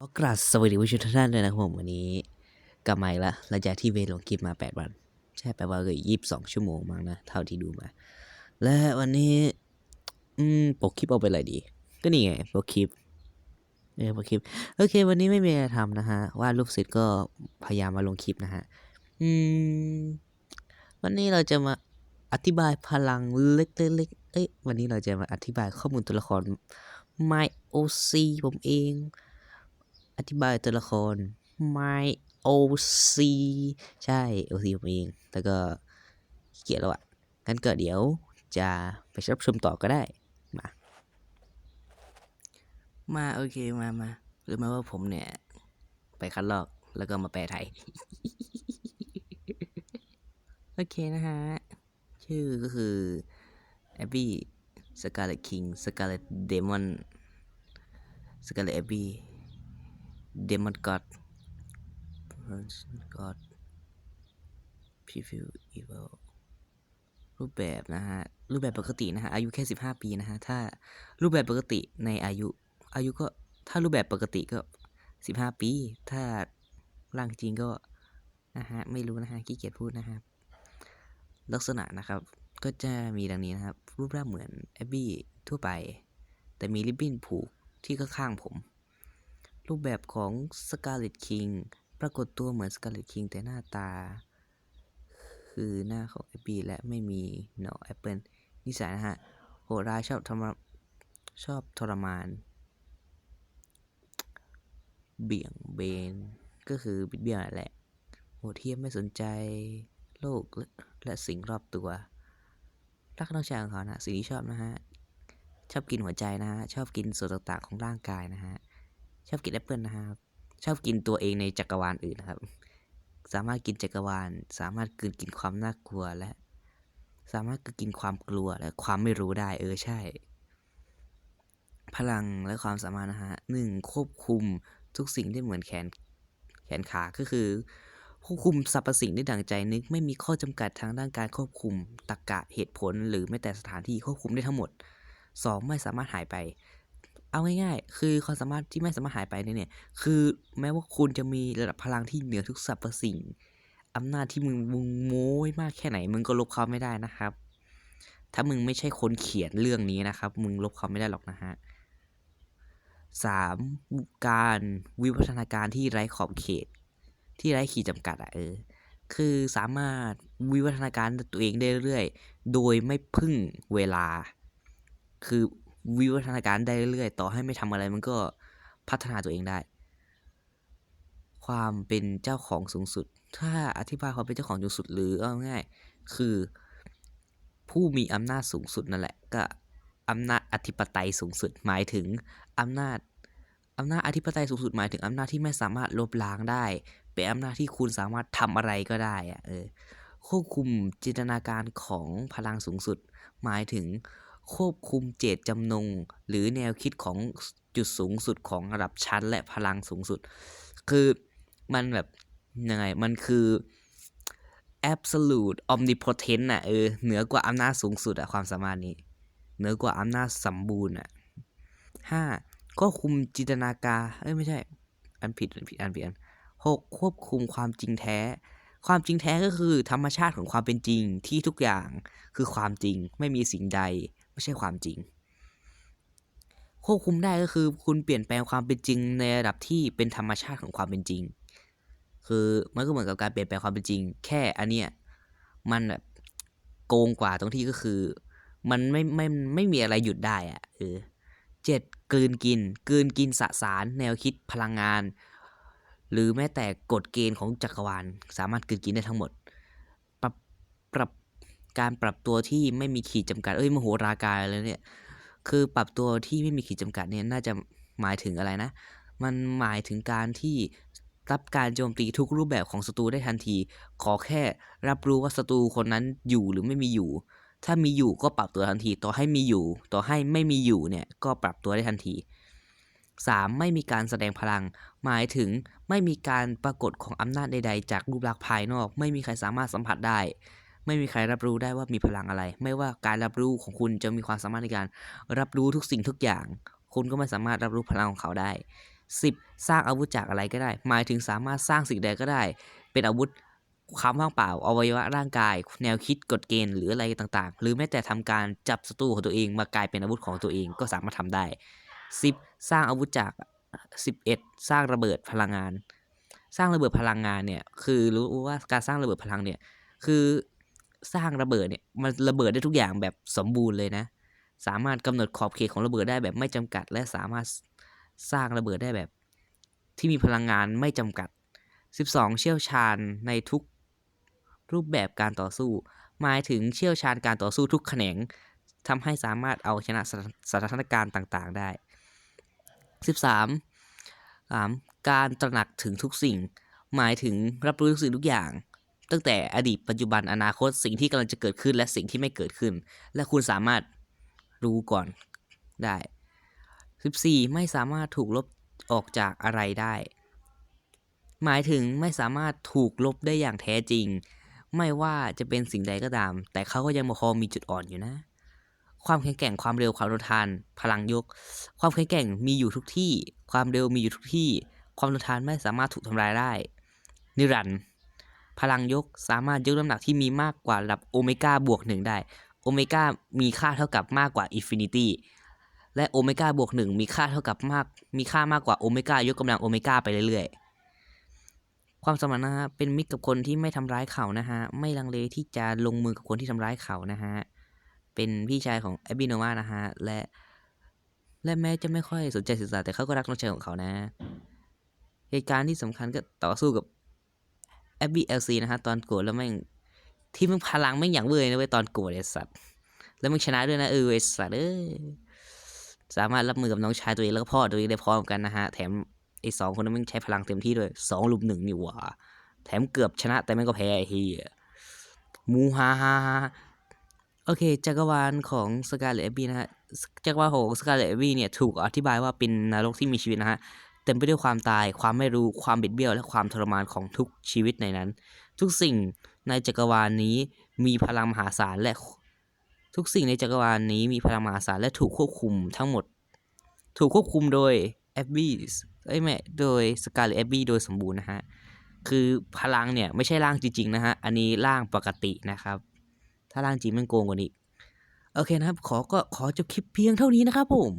ก็กราบสวัสดีผู้ชมทุกท่านเลยนะครับผมวันนี้กลับมาอีกแล้วหลังจากที่เวลงคลิปมา 8 วัน ใช่แปลว่าเกือบยี่สิบสองชั่วโมงมั้งนะ เท่าที่ดูมา และวันนี้ อืมปกคลิปเอาไปอะไรดี ก็นี่ไงปกคลิปเออปกคลิป โอเค วันนี้ไม่มีอะไรทำนะฮะวาดรูปเสร็จก็พยายามมาลงคลิปนะฮะ อืม วันนี้เราจะมาอธิบายพลังเล็กๆเอ้ยวันนี้เราจะมาอธิบายข้อมูลตัวละคร My OC ผมเอง อธิบายตัวละคร My OC ใช่ OC ผมเอง แล้วก็เกียจแล้วอะงั้นก็เดี๋ยวจะไปรับชมต่อก็ได้ มา มาโอเคมามาหรือมาว่าผมเนี่ย ไปคัดลอกแล้วก็มาแปลไทย โอเคนะฮะ ชื่อก็คือแอบบี้สกาเลตคิงสกาเลตเดมอนสกาเลตแอบบี้ เดมอนกอดกอดพิฟิวอีเวลรูปแบบนะฮะ รูปแบบปกตินะฮะ อายุแค่ 15 ปีนะฮะ ถ้ารูปแบบปกติในอายุ อายุก็ถ้ารูปแบบปกติก็ 15 ปี ถ้าร่างจริงก็นะฮะ ไม่รู้นะฮะขี้เกียจพูดนะครับ ลักษณะนะครับ ก็จะมีดังนี้นะครับ รูปร่างเหมือนแอบบี้ทั่วไป แต่มีริบบิ้นผูกที่ข้างๆผม รูปแบบของ Scarlet King ปรากฏตัวเหมือน Scarlet King แต่หน้าตา คือหน้าของแอบบี้และไม่มีหนอแอปเปิลนิสัยนะฮะ โหดร้ายชอบทรมชอบทรมาน เบี่ยงเบน ก็คือบิดเบี้ยวแหละ โหดเทียมไม่สนใจโลกและและสิ่งรอบตัวรักน้องชายของเขานะสิ่งที่ชอบนะฮะ ชอบกินหัวใจนะฮะ ชอบกินส่วนต่างๆของร่างกายนะฮะ ชอบกินแอปเปิลนะครับ ชอบกินตัวเองในจักรวาลอื่นนะครับ สามารถกินจักรวาล สามารถกลืนกินความน่ากลัวและ สามารถกินกินความกลัวและความไม่รู้ได้เออใช่ พลังและความสามารถนะฮะหนึ่งควบคุมทุกสิ่งได้เหมือนแขนแขนขาก็คือควบคุมสรรพสิ่งได้ดั่งใจนึก ไม่มีข้อจำกัดทางด้านการควบคุมตรรกะเหตุผล หรือแม้แต่สถานที่ควบคุมได้ทั้งหมด 2. ไม่สามารถหายไป เอาง่ายๆ คือความสามารถที่ไม่สามารถหายไปเนี่ยเนี่ย คือแม้ว่าคุณจะมีระดับพลังที่เหนือทุกสรรพสิ่งอำนาจที่มึงมึงโม้ยมากแค่ไหน มึงก็ลบเขาไม่ได้นะครับ ถ้ามึงไม่ใช่คนเขียนเรื่องนี้นะครับ มึงลบเขาไม่ได้หรอกนะฮะ 3. การวิวัฒนาการที่ไร้ขอบเขต ที่ไร้ขีดจำกัดอะเออ คือสามารถวิวัฒนาการตัวเองได้เรื่อย โดยไม่พึ่งเวลา คือ วิวัฒนาการได้เรื่อยๆ ต่อให้ไม่ทำอะไรมันก็พัฒนาตัวเองได้ ความเป็นเจ้าของสูงสุด ถ้าอธิบายความเป็นเจ้าของสูงสุดหรือเอาง่ายๆคือ ผู้มีอำนาจสูงสุดนั่นแหละ ก็อำนาจอธิปไตยสูงสุดหมายถึงอำนาจอำนาจอธิปไตยสูงสุดหมายถึงอำนาจที่ไม่สามารถลบล้างได้ เป็นอำนาจที่คุณสามารถทำอะไรก็ได้อะเออควบคุมจินตนาการของพลังสูงสุด หมายถึง ควบคุมเจตจำนง หรือแนวคิดของจุดสูงสุดของระดับชั้น และพลังสูงสุด คือมันแบบยังไงมันคือ absolute omnipotent อะเออเหนือกว่าอำนาจสูงสุดอะความสามารถนี้ เหนือกว่าอำนาจสมบูรณ์อะห้าควบคุมจินตนาการเอ้ยไม่ใช่ อันผิดอันผิดอันผิดอันหกควบคุมความจริงแท้ ความจริงแท้ก็คือธรรมชาติของความเป็นจริงที่ทุกอย่างคือความจริงไม่มีสิ่งใด ไม่ใช่ความจริง ควบคุมได้ก็คือคุณเปลี่ยนแปลงความเป็นจริงในระดับที่เป็นธรรมชาติของความเป็นจริง คือมันก็เหมือนกับการเปลี่ยนแปลงความเป็นจริง แค่อันเนี้ยมันแบบโกงกว่าตรงที่ก็คือ มันไม่ไม่ไม่มีอะไรหยุดได้อะเออเจ็ดกลืนกินกลืนกินสสาร แนวคิดพลังงาน หรือแม้แต่กฎเกณฑ์ของจักรวาล สามารถกลืนกินได้ทั้งหมด ปรับปรับ การปรับตัวที่ไม่มีขีดจำกัด เอ้ยมโหราการเลยเนี่ย คือปรับตัวที่ไม่มีขีดจำกัดเนี่ยน่าจะหมายถึงอะไรนะ มันหมายถึงการที่รับการโจมตีทุกรูปแบบของศัตรูได้ทันที ขอแค่รับรู้ว่าศัตรูคนนั้นอยู่หรือไม่มีอยู่ ถ้ามีอยู่ก็ปรับตัวทันที ต่อให้มีอยู่ ต่อให้ไม่มีอยู่เนี่ยก็ปรับตัวได้ทันที 3. ไม่มีการแสดงพลัง หมายถึงไม่มีการปรากฏของอำนาจใด ๆ จากรูปลักษณ์ภายนอก ไม่มีใครสามารถสัมผัสได้ ไม่มีใครรับรู้ได้ว่ามีพลังอะไร ไม่ว่าการรับรู้ของคุณจะมีความสามารถในการรับรู้ทุกสิ่งทุกอย่าง คุณก็ไม่สามารถรับรู้พลังของเขาได้ 10 สร้างอาวุธจากอะไรก็ได้ หมายถึงสามารถสร้างสิ่งใดก็ได้ เป็นอาวุธความว่างเปล่าอวัยวะร่างกาย แนวคิดกฎเกณฑ์หรืออะไรต่างๆ หรือแม้แต่ทำการจับศัตรูของตัวเองมากลายเป็นอาวุธของตัวเองก็สามารถทำได้ 10 สร้างอาวุธจาก 11 สร้างระเบิดพลังงาน สร้างระเบิดพลังงานเนี่ยคือรู้ว่าการสร้างระเบิดพลังเนี่ยคือ สร้างระเบิดเนี่ยมันระเบิดได้ทุกอย่างแบบสมบูรณ์เลยนะ สามารถกำหนดขอบเขตของระเบิดได้แบบไม่จำกัด และสามารถสร้างระเบิดได้แบบ ที่มีพลังงานไม่จำกัด 12 เชี่ยวชาญในทุกรูปแบบการต่อสู้ หมายถึงเชี่ยวชาญการต่อสู้ทุกแขนงทำให้สามารถเอาชนะสถสถานการณ์ต่างๆได้ 13 3. การตระหนักถึงทุกสิ่ง หมายถึงรับรู้ทุกสิ่งทุกอย่าง ตั้งแต่อดีตปัจจุบันอนาคตสิ่งที่กำลังจะเกิดขึ้นและสิ่งที่ไม่เกิดขึ้น และคุณสามารถรู้ก่อนได้ 14. ไม่สามารถถูกลบออกจากอะไรได้ หมายถึงไม่สามารถถูกลบได้อย่างแท้จริง ไม่ว่าจะเป็นสิ่งใดก็ตาม แต่เขาก็ยังมาคอมีจุดอ่อนอยู่นะ ความแข็งแกร่งความเร็วความทนทาน พลังยก ความแข็งแกร่งมีอยู่ทุกที่ ความเร็วมีอยู่ทุกที่ ความทนทานไม่สามารถถูกทำลายได้ นิรันดร์ พลังยกสามารถยกน้ำหนักที่มีมากกว่าระดับโอเมก้าบวกหนึ่งได้โอเมก้ามีค่าเท่ากับมากกว่าอินฟินิตี้และโอเมก้าบวกหนึ่งมีค่าเท่ากับมาก มีค่ามากกว่าโอเมก้ายกกำลังโอเมก้าไปเรื่อยๆ ความสมานนะฮะเป็นมิตรกับคนที่ไม่ทำร้ายเขานะฮะ ไม่ลังเลที่จะลงมือกับคนที่ทำร้ายเขานะฮะ เป็นพี่ชายของแอบบีโนวานะฮะ และ และแม้จะไม่ค่อยสนใจศึกษาแต่เขาก็รักน้องชายของเขานะ เหตุการณ์ที่สำคัญก็ต่อสู้กับ แอบบี้เอลซีนะฮะตอนโกรธแล้วแม่งที่มึงพลังแม่งอย่างเว้ยนะเว้ยตอนโกรธไอ้สัตว์แล้วมึงชนะด้วยนะเออไอ้สัตว์เอ้ยสามารถรับมือกับน้องชายตัวเองแล้วก็พ่อตัวเองได้พร้อมกันนะฮะแถมไอ้สองคนนั้นแมึงใช้พลังเต็มที่ด้วยสองลุมหนึ่งนี่หว่าแถมเกือบชนะแต่แม่งก็แพ้ไอเฮียมูฮาฮาฮาโอเค จักรวาลของสกาเลตเอบีนะฮะจักรวาลของสกาเลตเอบีเนี่ยถูกอธิบายว่าเป็นนรกที่มีชีวิตนะฮะ เต็มไปด้วยความตาย ความไม่รู้ ความบิดเบี้ยว และความทรมานของทุกชีวิตในนั้น ทุกสิ่งในจักรวาลนี้มีพลังมหาศาลและ ทุกสิ่งในจักรวาลนี้มีพลังมหาศาลและถูกควบคุมทั้งหมด ถูกควบคุมโดยแอบบี้เอ้ยไม่โดยสกาเลตแอบบี้โดยสมบูรณ์นะฮะ คือพลังเนี่ยไม่ใช่ร่างจริงๆนะฮะ อันนี้ร่างปกตินะครับ ถ้าร่างจริงมันโกงกว่านี้ โอเคนะครับ ขอก็ขอจบคลิปเพียงเท่านี้นะครับผม